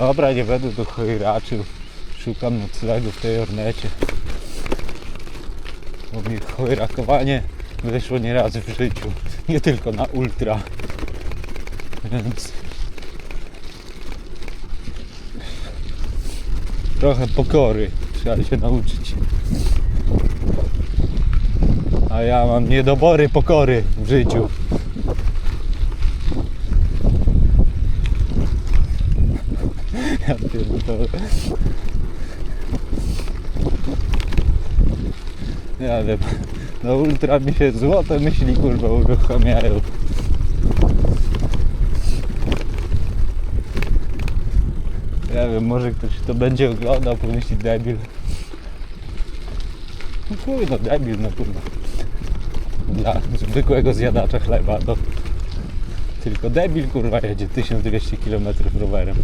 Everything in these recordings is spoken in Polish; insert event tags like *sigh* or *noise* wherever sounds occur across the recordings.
Dobra, nie będę tu chojraczył. Szukam noclegu w tej ornecie. Bo mi chojrakowanie wyszło nie razy w życiu. Nie tylko na ultra. Więc... Trochę pokory trzeba się nauczyć. A ja mam niedobory pokory w życiu. Ja pierdolę. Ja wiem. No ultra mi się złote myśli kurwa uruchamiają. Ja wiem, może ktoś to będzie oglądał, pomyśli debil. No chuj, no debil, no kurwa. Dla zwykłego zjadacza chleba, to tylko debil kurwa jedzie 1200 km rowerem.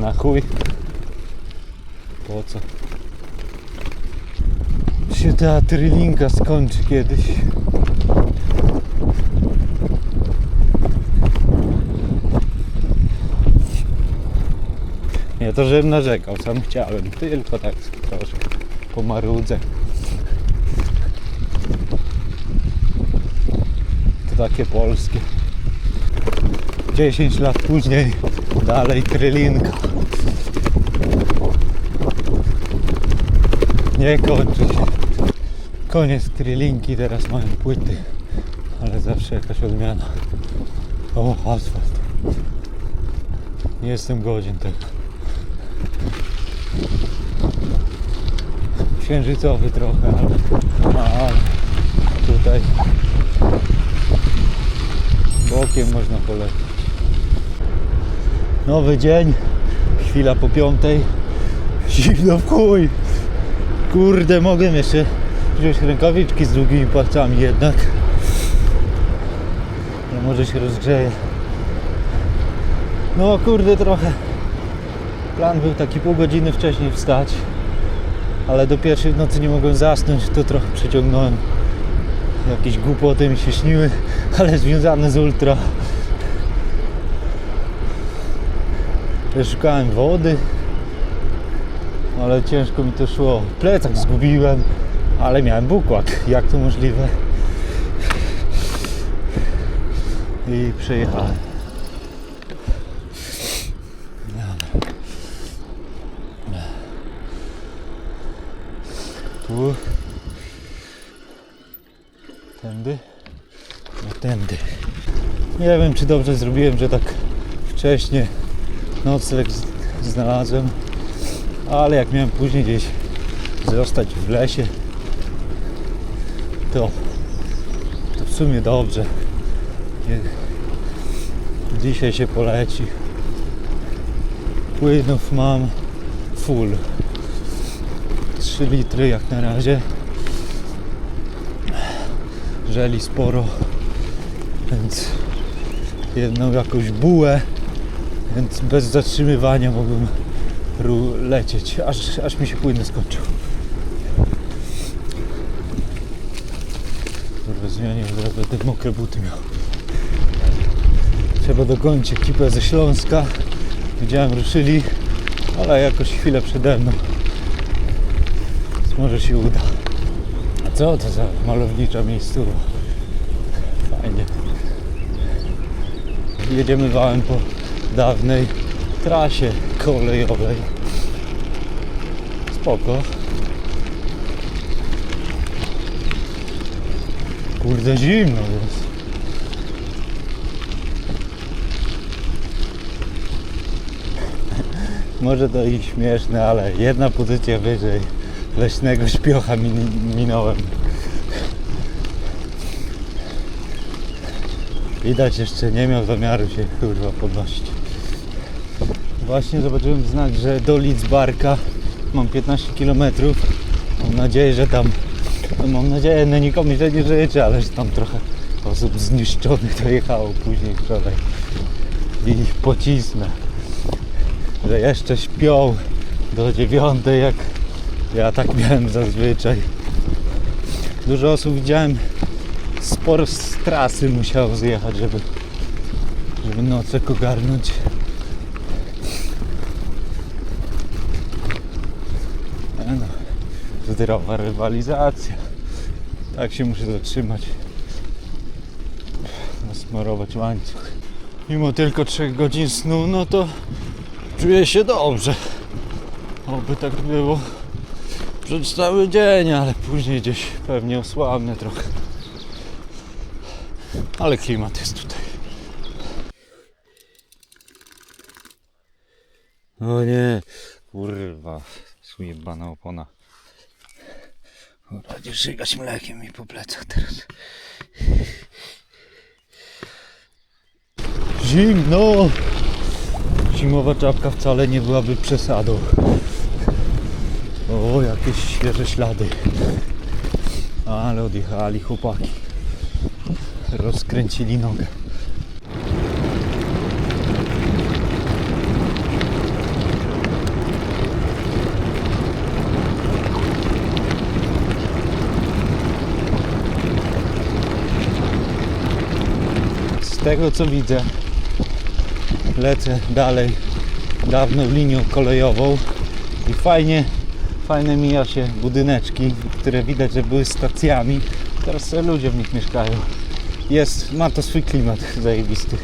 Na chuj. Po co? Się ta trylinka skończy kiedyś. Nie to, żebym narzekał, sam chciałem, tylko tak troszkę pomarudzę. To takie polskie. 10 lat później dalej trylinka. Nie kończy się. Koniec trylinki, teraz mają płyty, ale zawsze jakaś odmiana. O, asfalt. Nie jestem godzien tego. Księżycowy trochę, ale, ale tutaj bokiem można polecieć. Nowy dzień, chwila po piątej. Zimno w chuj. Kurde, mogę jeszcze wziąć rękawiczki z długimi palcami jednak. No może się rozgrzeje. No kurde, trochę. Plan był taki pół godziny wcześniej wstać, ale do pierwszej nocy nie mogłem zasnąć, to trochę przeciągnąłem. Jakieś głupoty mi się śniły, *laughs* ale związane z ultra. Szukałem wody, ale ciężko mi to szło. Plecak zgubiłem, ale miałem bukłak. Jak to możliwe? I przejechałem. Tu. Tędy. No tędy. Nie wiem, czy dobrze zrobiłem, że tak wcześnie nocleg znalazłem. Ale jak miałem później gdzieś zostać w lesie, to, to w sumie dobrze. Dzisiaj się poleci. Płynów mam full. 3 litry jak na razie. Żeli sporo, więc jedną jakąś bułę, więc bez zatrzymywania ru- lecieć, aż, aż mi się płyn skończył. Kurwa, zmienię, zaraz będę mokre buty miał. Trzeba dokończyć ekipę ze Śląska. Widziałem, ruszyli, ale jakoś chwilę przede mną. Więc może się uda. A co to za malownicza miejscowa? Fajnie. Jedziemy wałem po dawnej trasie kolejowej. Spoko. Kurde zimno jest. *laughs* Może to i śmieszne, ale jedna pozycja wyżej leśnego śpiocha min- minąłem. Widać jeszcze nie miał zamiaru się kurwa podnosić. Właśnie zobaczyłem znak, że do Lidzbarka mam 15 km. Mam nadzieję, że tam, no mam nadzieję, no nikomu źle nie życzę, ale że tam trochę osób zniszczonych dojechało później wczoraj. I pocisnę, że jeszcze śpią do dziewiątej, jak ja tak miałem zazwyczaj. Dużo osób widziałem, sporo z trasy musiało zjechać, żeby, żeby nocek ogarnąć. Zdrowa rywalizacja. Tak się muszę zatrzymać. Nasmarować łańcuch. Mimo tylko 3 godzin snu, no to czuję się dobrze. Oby tak było przez cały dzień, ale później gdzieś pewnie osłabnę trochę. Ale klimat jest tutaj. O nie, kurwa, zjebana opona. Będziesz żygać mlekiem mi po plecach teraz. Zimno! Zimowa czapka wcale nie byłaby przesadą. O, jakieś świeże ślady. Ale odjechali chłopaki. Rozkręcili nogę. Z tego co widzę, lecę dalej dawną linią kolejową i fajnie, fajne mija się budyneczki, które widać, że były stacjami. Teraz ludzie w nich mieszkają. Jest, ma to swój klimat *laughs* zajebisty.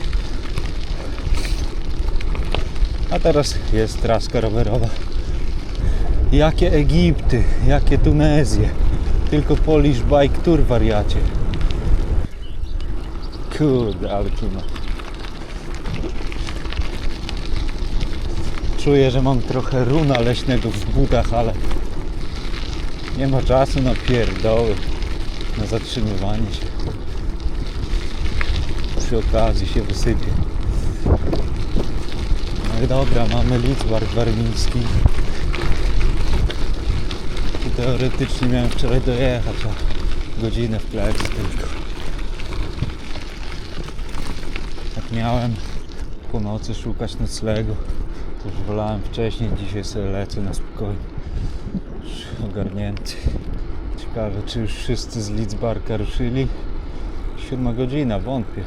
A teraz jest traska rowerowa. Jakie Egipty, jakie Tunezje. Tylko Polish Bike Tour wariacie. Kurde, ale. Czuję, że mam trochę runa leśnego w butach, ale nie ma czasu na pierdoły, na zatrzymywanie się. Przy okazji się wysypie. No dobra, mamy Lidzbark warmiński. Teoretycznie miałem wczoraj dojechać, a godzinę w plecy tylko. Miałem po nocy szukać noclegu, to już wolałem wcześniej, dzisiaj sobie lecę na spokojnie. Już ogarnięty. Ciekawe, czy już wszyscy z Lidzbarka ruszyli? Siódma godzina, wątpię.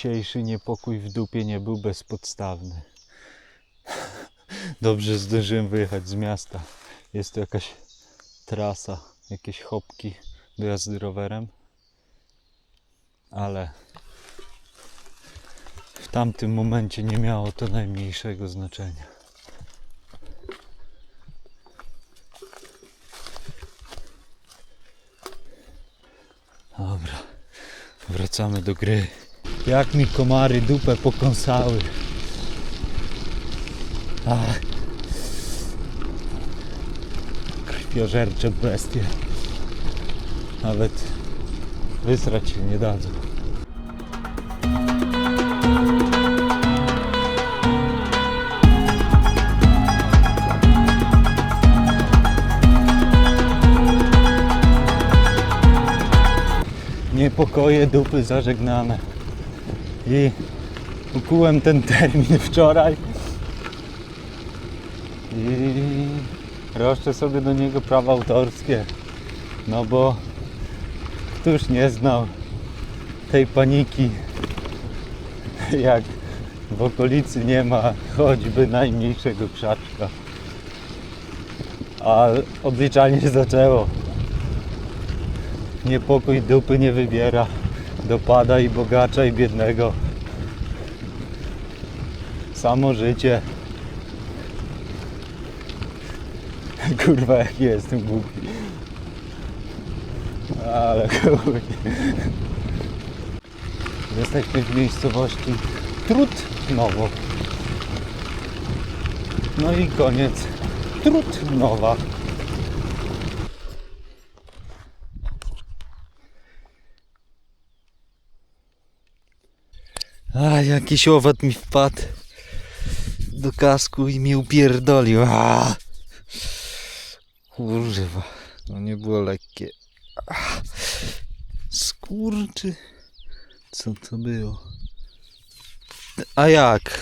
Dzisiejszy niepokój w dupie nie był bezpodstawny. *laughs* Dobrze zdążyłem wyjechać z miasta. Jest tu jakaś trasa, jakieś chopki do jazdy rowerem. Ale w tamtym momencie nie miało to najmniejszego znaczenia. Dobra, wracamy do gry. Jak mi komary dupę pokąsały. Ach. Krwiożercze bestie. Nawet wysrać się nie dadzą. Niepokoje dupy zażegnane. I ukułem ten termin *laughs* wczoraj. I roszczę sobie do niego prawa autorskie. No bo któż nie znał tej paniki, *laughs* jak w okolicy nie ma choćby najmniejszego krzaczka. A odliczanie się zaczęło. Niepokój dupy nie wybiera. Dopada i bogacza i biednego. Samo życie. *laughs* Kurwa, jak jestem głupi. Ale chuj. Jesteśmy w miejscowości Trutnowo. No i koniec. Trudnowa. A, jakiś owad mi wpadł do kasku i mi upierdolił. A! Kurwa, to nie było lekkie. A! Skurczy. Co to było? A jak?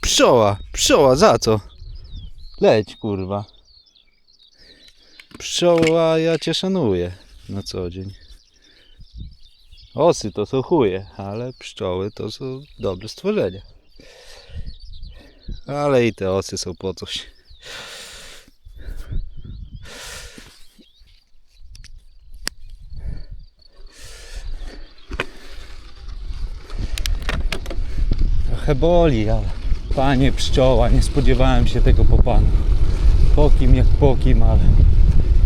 Pszczoła, pszczoła, za co? Leć, kurwa. Pszczoła, ja cię szanuję na co dzień. Osy to są chuje, ale pszczoły to są dobre stworzenia. Ale i te osy są po coś. Trochę boli, ale panie pszczoła, nie spodziewałem się tego po panu. Po kim jak po kim, ale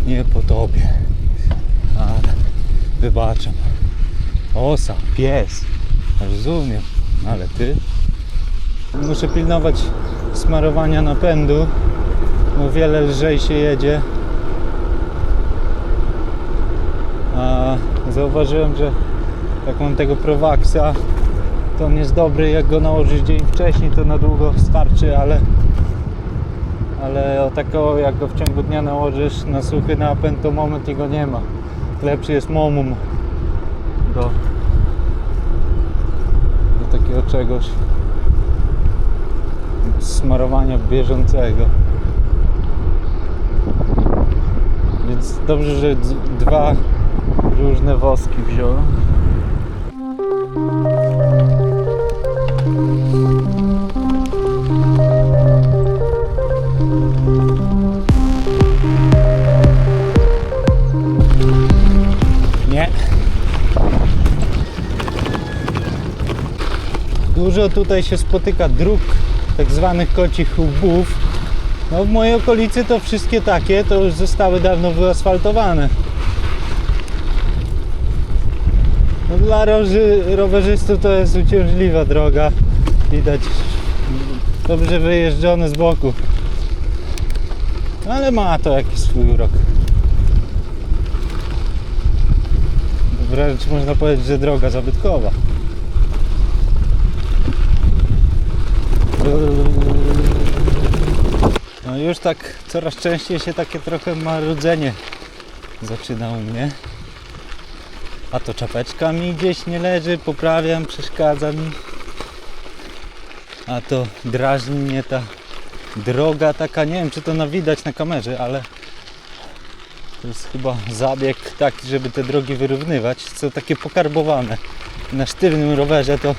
nie po tobie. Ale wybaczam. Osa, pies. Rozumiem, ale ty? Muszę pilnować smarowania napędu, bo wiele lżej się jedzie. A zauważyłem, że jak mam tego Prowaxa, to on jest dobry, jak go nałożysz dzień wcześniej, to na długo starczy, ale ale o takiego jak go w ciągu dnia nałożysz na suchy napęd, to moment i go nie ma. Lepszy jest momum do, do takiego czegoś smarowania bieżącego. Więc dobrze, że dwa różne woski wziąłem. Dużo tutaj się spotyka dróg, tak zwanych kocich łbów. No w mojej okolicy to wszystkie takie to już zostały dawno wyasfaltowane. No dla rowerzystów to jest uciążliwa droga. Widać dobrze wyjeżdżone z boku. Ale ma to jakiś swój urok. Wręcz można powiedzieć, że droga zabytkowa. No już tak coraz częściej się takie trochę marudzenie zaczyna u mnie. A to czapeczka mi gdzieś nie leży, poprawiam, przeszkadza mi. A to drażni mnie ta droga taka, nie wiem czy to na widać na kamerze, ale to jest chyba zabieg taki, żeby te drogi wyrównywać. Są takie pokarbowane. Na sztywnym rowerze to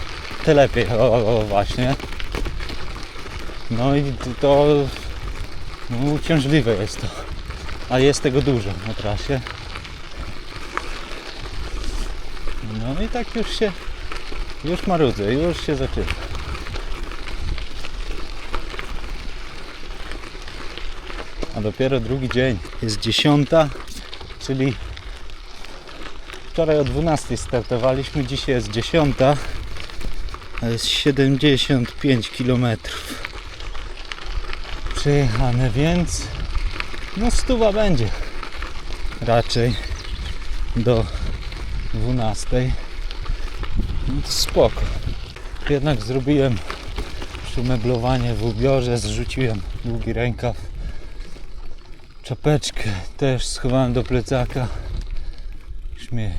te lepiej. O, o właśnie. No i to no, uciążliwe jest to. A jest tego dużo na trasie. No i tak już się już marudzę, już się zaczyna. A dopiero drugi dzień. Jest dziesiąta, czyli wczoraj o 12 startowaliśmy, dzisiaj jest dziesiąta, a jest 75 km przejechane, więc no stuwa będzie raczej do 12. No spoko. Jednak zrobiłem przymeblowanie w ubiorze, zrzuciłem długi rękaw czapeczkę też schowałem do plecaka już mi,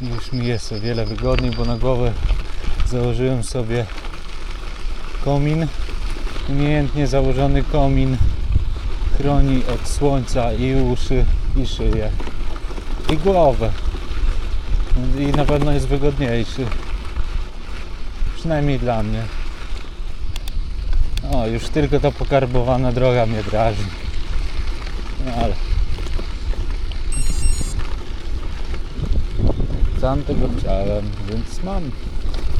już mi jest o wiele wygodniej bo na głowę założyłem sobie komin umiejętnie założony komin chroni od słońca i uszy i szyję i głowę i na pewno jest wygodniejszy przynajmniej dla mnie o, już tylko ta pokarbowana droga mnie drażni. No ale... Sam tego chciałem, więc mam.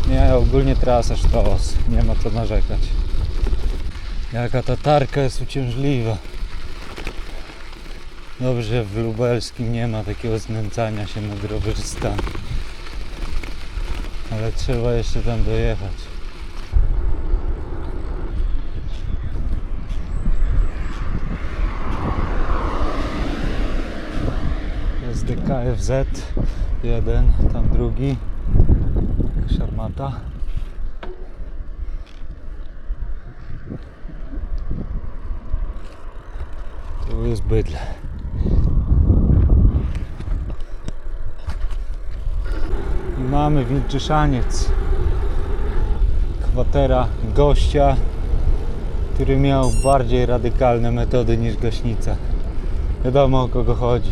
Nie, ogólnie trasa sztos. Nie ma co narzekać. Jaka ta tarka jest uciążliwa. Dobrze w lubelskim nie ma takiego znęcania się nad rowerzystami. Ale trzeba jeszcze tam dojechać. Jest DKFZ jeden, tam drugi. Szarmata. Jest bydle. I mamy Wilczyszaniec. Kwatera gościa, który miał bardziej radykalne metody niż gaśnica. Wiadomo o kogo chodzi.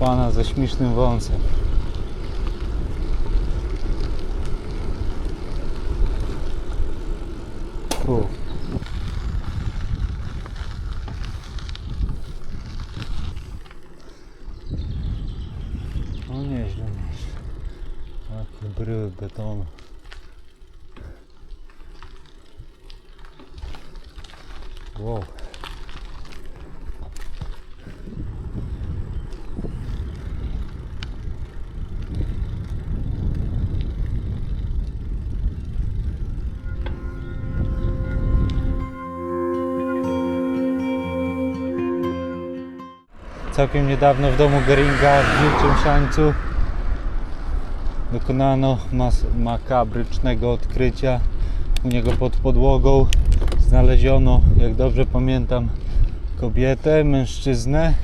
Pana ze śmiesznym wąsem. Fu. Całkiem niedawno w domu Geringa w Wilczym Szańcu dokonano makabrycznego odkrycia. U niego pod podłogą znaleziono, jak dobrze pamiętam, kobietę, mężczyznę,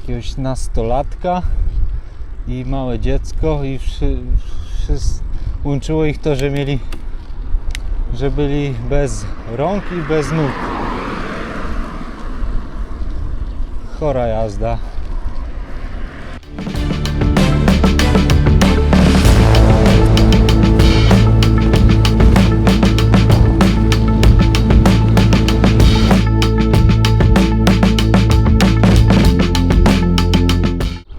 jakiegoś nastolatka i małe dziecko i wszy, wszys- łączyło ich to, że mieli że byli bez rąk i bez nóg. Chora jazda.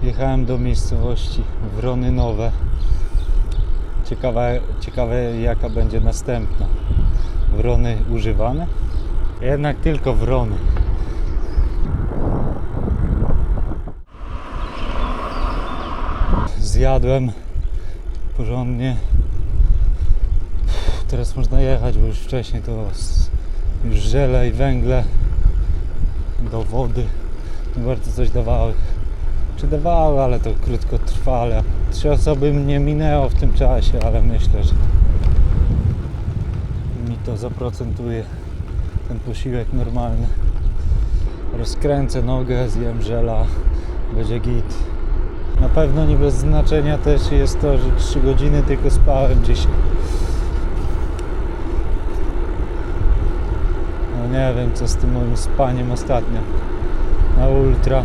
Jechałem do miejscowości Wrony Nowe. Ciekawe, ciekawe jaka będzie następna. Wrony używane? Jednak tylko wrony. Zjadłem porządnie. Teraz można jechać, bo już wcześniej to już żele i węgle do wody nie bardzo coś dawały. Czy dawały, ale to krótko trwale. Trzy osoby mnie minęło w tym czasie, ale myślę, że mi to zaprocentuje ten posiłek normalny. Rozkręcę nogę, zjem żela, będzie git. Na pewno nie bez znaczenia też jest to, że 3 godziny tylko spałem dzisiaj. No nie wiem co z tym moim spaniem ostatnio. Na ultra.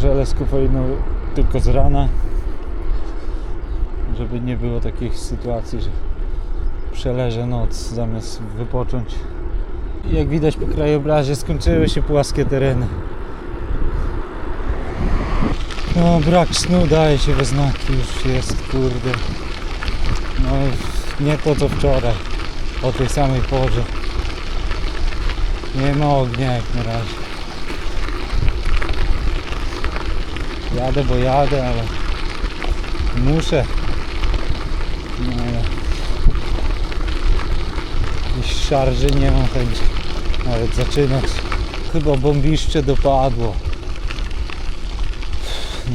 Żele z kofeiną tylko z rana. Żeby nie było takich sytuacji, że przeleżę noc zamiast wypocząć. Jak widać po krajobrazie skończyły się płaskie tereny. No brak snu daje się we znaki już jest kurde. No nie to co wczoraj. O tej samej porze. Nie ma ognia jak na razie. Jadę, bo jadę, ale muszę. No ale jakiejś szarży nie mam chęci nawet zaczynać. Chyba bombiszcze dopadło.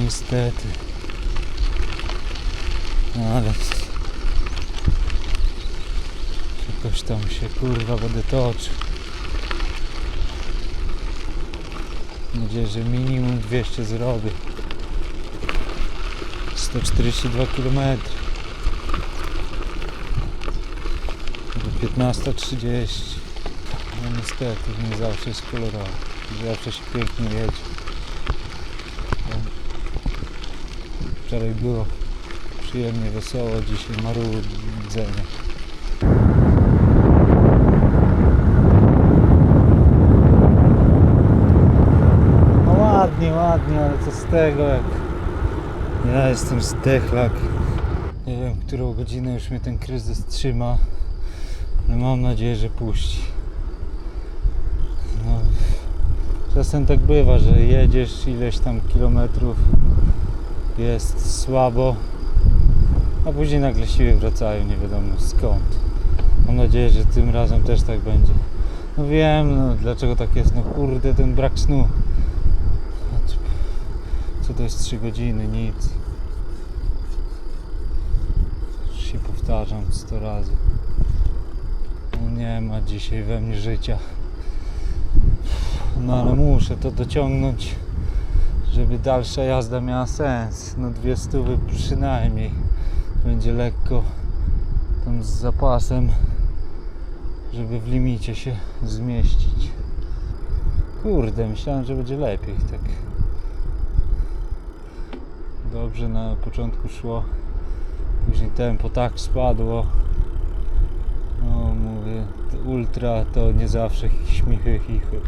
Niestety. No ale jakoś tam się kurwa będę toczył. Mam nadzieję, że minimum 200 zrobię. 142 km. Do 15.30. No niestety, nie zawsze jest kolorowo. Zawsze się pięknie jedzie. No. Wczoraj było przyjemnie, wesoło, dzisiaj marudzenie. No ładnie, ładnie, ale co z tego jak ja jestem zdechlak. Nie wiem, którą godzinę już mnie ten kryzys trzyma, ale mam nadzieję, że puści. No, czasem tak bywa, że jedziesz ileś tam kilometrów, jest słabo, a później nagle siły wracają, nie wiadomo skąd. Mam nadzieję, że tym razem też tak będzie. No wiem, no dlaczego tak jest, no kurde, ten brak snu. Co to jest 3 godziny? Nic. Już się powtarzam 100 razy. No nie ma dzisiaj we mnie życia. No ale muszę to dociągnąć, żeby dalsza jazda miała sens. No dwie stówy przynajmniej. Będzie lekko tam z zapasem, żeby w limicie się zmieścić. Kurde, myślałem, że będzie lepiej tak. Dobrze na początku szło. Później tempo tak spadło. No mówię, ultra to nie zawsze śmichy chichy.